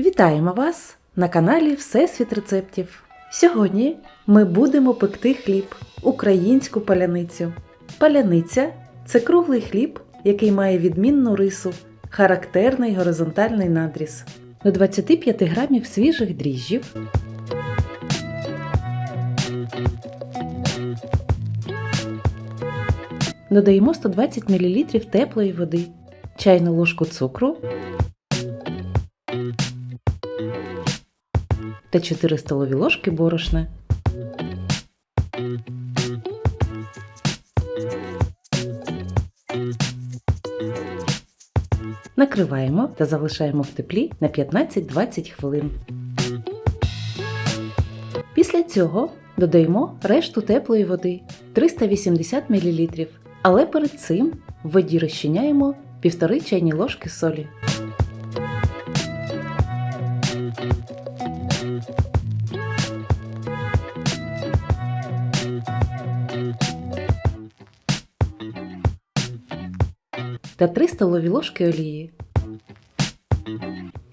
Вітаємо вас на каналі Всесвіт рецептів. Сьогодні ми будемо пекти хліб, українську паляницю. Паляниця це круглий хліб, який має відмінну рису, характерний горизонтальний надріз. До 25 грамів свіжих дріжджів, додаємо 120 мл теплої води, чайну ложку цукру та 4 столові ложки борошна. Накриваємо та залишаємо в теплі на 15-20 хвилин. Після цього додаємо решту теплої води 380 мл, але перед цим в воді розчиняємо 1,5 чайні ложки солі. Та 3 столові ложки олії.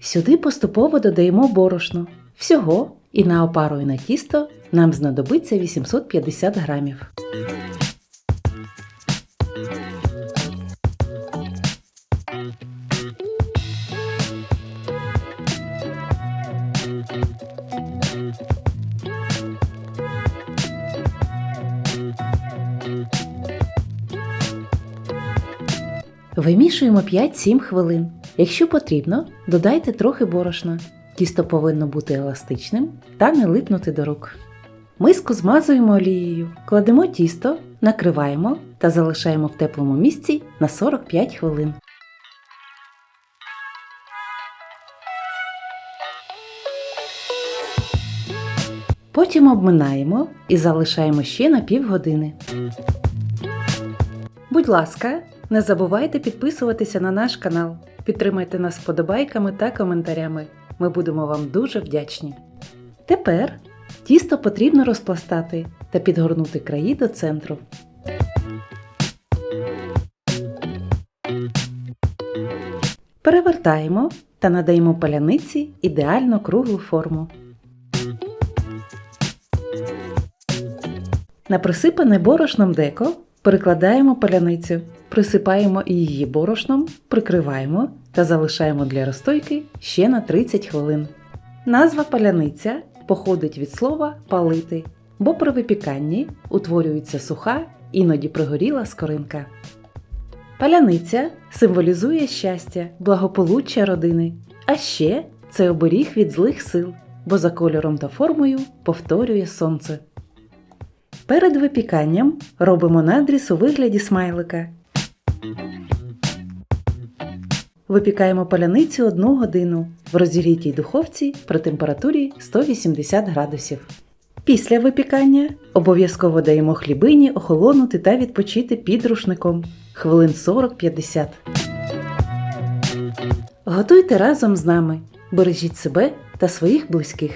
Сюди поступово додаємо борошно. Всього і на опару і на тісто нам знадобиться 850 грамів. Вимішуємо 5-7 хвилин. Якщо потрібно, додайте трохи борошна. Тісто повинно бути еластичним та не липнути до рук. Миску змазуємо олією, кладемо тісто, накриваємо та залишаємо в теплому місці на 45 хвилин. Потім обминаємо і залишаємо ще на півгодини. Будь ласка, не забувайте підписуватися на наш канал. Підтримайте нас вподобайками та коментарями. Ми будемо вам дуже вдячні. Тепер тісто потрібно розпластати та підгорнути краї до центру. Перевертаємо та надаємо паляниці ідеально круглу форму. На присипане борошном деко перекладаємо паляницю, присипаємо її борошном, прикриваємо та залишаємо для розстойки ще на 30 хвилин. Назва паляниця походить від слова палити, бо при випіканні утворюється суха, іноді пригоріла скоринка. Паляниця символізує щастя, благополуччя родини, а ще це оберіг від злих сил, бо за кольором та формою повторює сонце. Перед випіканням робимо надріз у вигляді смайлика. Випікаємо паляницю 1 годину в розігрітій духовці при температурі 180 градусів. Після випікання обов'язково даємо хлібині охолонути та відпочити під рушником хвилин 40-50. Готуйте разом з нами. Бережіть себе та своїх близьких.